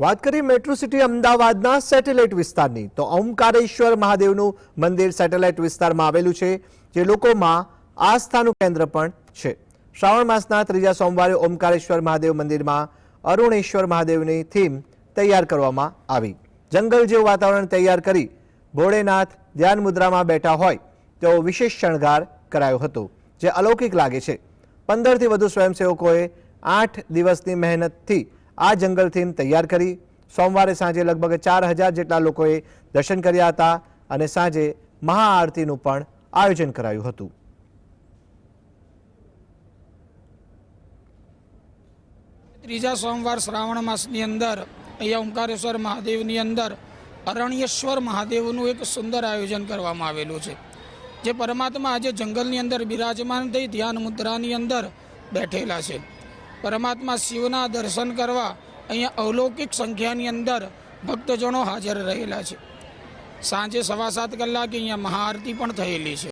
વાત કરી metro city અમદાવાદના સેટેલાઇટ વિસ્તારની, તો ઓમકારેશ્વર મહાદેવનું મંદિર સેટેલાઇટ વિસ્તારમાં આવેલું છે, જે લોકોમાં આસ્થાનું કેન્દ્ર પણ છે. શ્રાવણ માસના ત્રીજા સોમવારે ઓમકારેશ્વર મહાદેવ મંદિરમાં અરુણેશ્વર મહાદેવની થીમ તૈયાર કરવામાં આવી. જંગલ જેવું વાતાવરણ તૈયાર કરી ભોળેનાથ ધ્યાન મુદ્રામાં બેઠા હોય, તેવો વિશેષ શણગાર કરાયો હતો, જે અલૌકિક લાગે છે. પંદરથી વધુ સ્વયંસેવકોએ આઠ દિવસની મહેનતથી આ જંગલ થીમ તૈયાર કરી સોમવારે સાંજે લગભગ ચાર હજાર જેટલા લોકોએ દર્શન કર્યા હતા અને સાંજે મહાઆરતીનું પણ આયોજન કરાયું હતું. ત્રીજા સોમવાર શ્રાવણ માસની અંદર અહીંયા ઓમકારેશ્વર મહાદેવની અંદર અરણ્યેશ્વર મહાદેવનું એક સુંદર આયોજન કરવામાં આવેલું છે. જે પરમાત્મા આજે જંગલની અંદર બિરાજમાન થઈ ધ્યાન મુદ્રાની અંદર બેઠેલા છે. પરમાત્મા શિવના દર્શન કરવા અહીંયા અવલૌકિક સંખ્યાની અંદર ભક્તજનો હાજર રહેલા છે. સાંજે સવા સાત કલાકે અહીંયા મહાઆરતી પણ થયેલી છે.